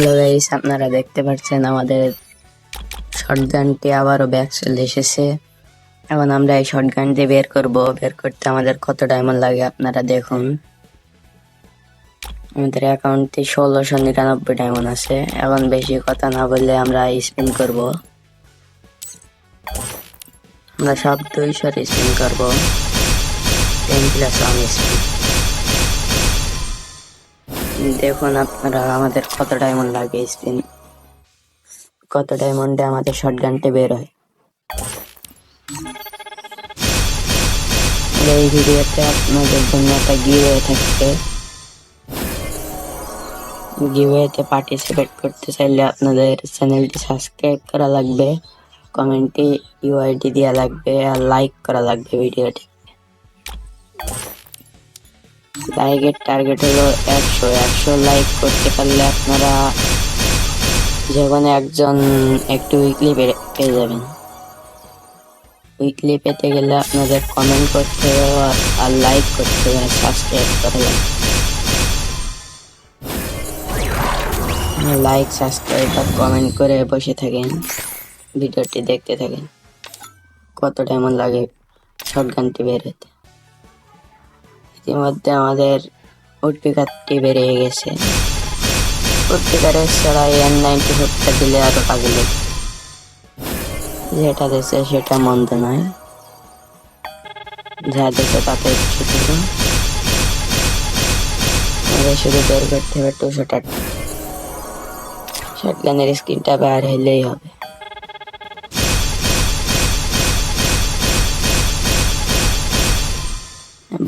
Hello guys আপনারা দেখতে পাচ্ছেন আমাদের শটগানটি আবারও ব্যাক চলে এসেছে। এখন আমরা এই শটগানটি বের করব। বের করতে আমাদের কত ডায়মন্ড লাগে আপনারা দেখুন। আমাদের অ্যাকাউন্টে ষোলোশো নিরানব্বই ডায়মন্ড আছে। এখন বেশি কথা না বললে আমরা স্পিন করব। আমরা সব দুইশোর স্পিন করব। টেন প্লাস ওয়ান স্পিন দেখুন আপনারা, আমাদের কত ডায়মন্ড লাগে স্পিন কত ডায়মন্ডে আমাদের শর্টগানটি বের হয়। এই ভিডিওতে আপনাদের জন্য একটা গিভওয়ে থাকবে গিভওয়েতে পার্টিসিপেট করতে চাইলে আপনাদের চ্যানেলটি সাবস্ক্রাইব করা লাগবে কমেন্টে ইউআইডি দেওয়া লাগবে, আর লাইক করা লাগবে ভিডিওটি। লাইকের টার্গেট হলো একশো। একশো লাইক করতে পারলে আপনারা যে কোনো একজন একটু উইকলি পেয়ে যাবেন। উইকলি পেতে গেলে আপনাদের কমেন্ট করতে হবে আর লাইক করতে হবে সাবস্ক্রাইব করা লাগবে লাইক সাবস্ক্রাইব আর কমেন্ট করে বসে থাকেন। ভিডিওটি দেখতে থাকেন। কত টাইম লাগে শর্ট গানটি বের হতে। ইতিমধ্যে আমাদের উডপিকারটি বেরিয়ে গেছে। উডপিকারের ছাড়া এন নাইনটি ফোরটা দিলে যেটা দিচ্ছে সেটা মন্দ নয়। যা দিচ্ছে তাতে ছোট। আমাদের শুধু বের করতে হবে টুশো টাকা শটগানের স্ক্রিনটা বার হলেই হবে।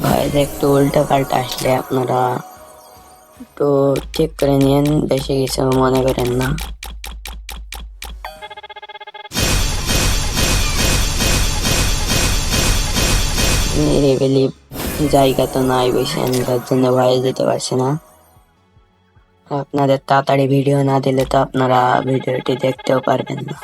ভয়েস একটু উল্টা পাল্টা আসলে আপনারা একটু চেক করে নিন বেশি কিছু মনে করেন না। নিরিবিলি জায়গা তো নাই বেশি তার জন্য ভয়েস দিতে পারছি না। আপনাদের তাড়াতাড়ি ভিডিও না দিলে তো আপনারা ভিডিওটি দেখতেও পারবেন না।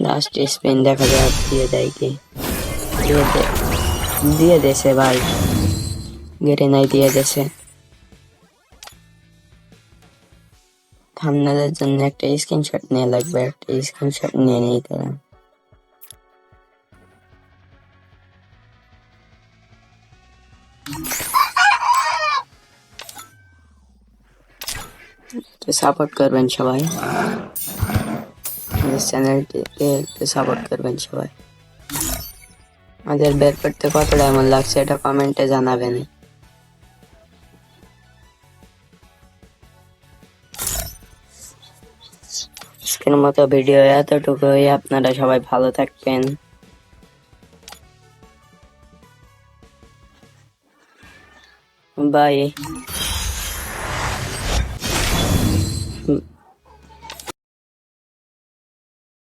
লাস্ট স্পিন দেখা যাক দিয়ে দেয় কি দিয়ে দে দিয়ে দেছে ভাই গেটে নাই দিয়ে দেছে থামনেলের জন্য একটা স্ক্রিনশট নিয়ে লাগবে একটা স্ক্রিনশট নিয়ে নিই তারা তো সাপোর্ট করবেন সবাই আমাদের চ্যানেলটিকে একটু সাপোর্ট করবেন সবাই? আমাদের বের করতে কত ডায়মন্ড লাগছে এটা কমেন্টে জানাবেন। আজকের মতো ভিডিও এতটুকুই, আপনারা সবাই ভালো থাকবেন। বাই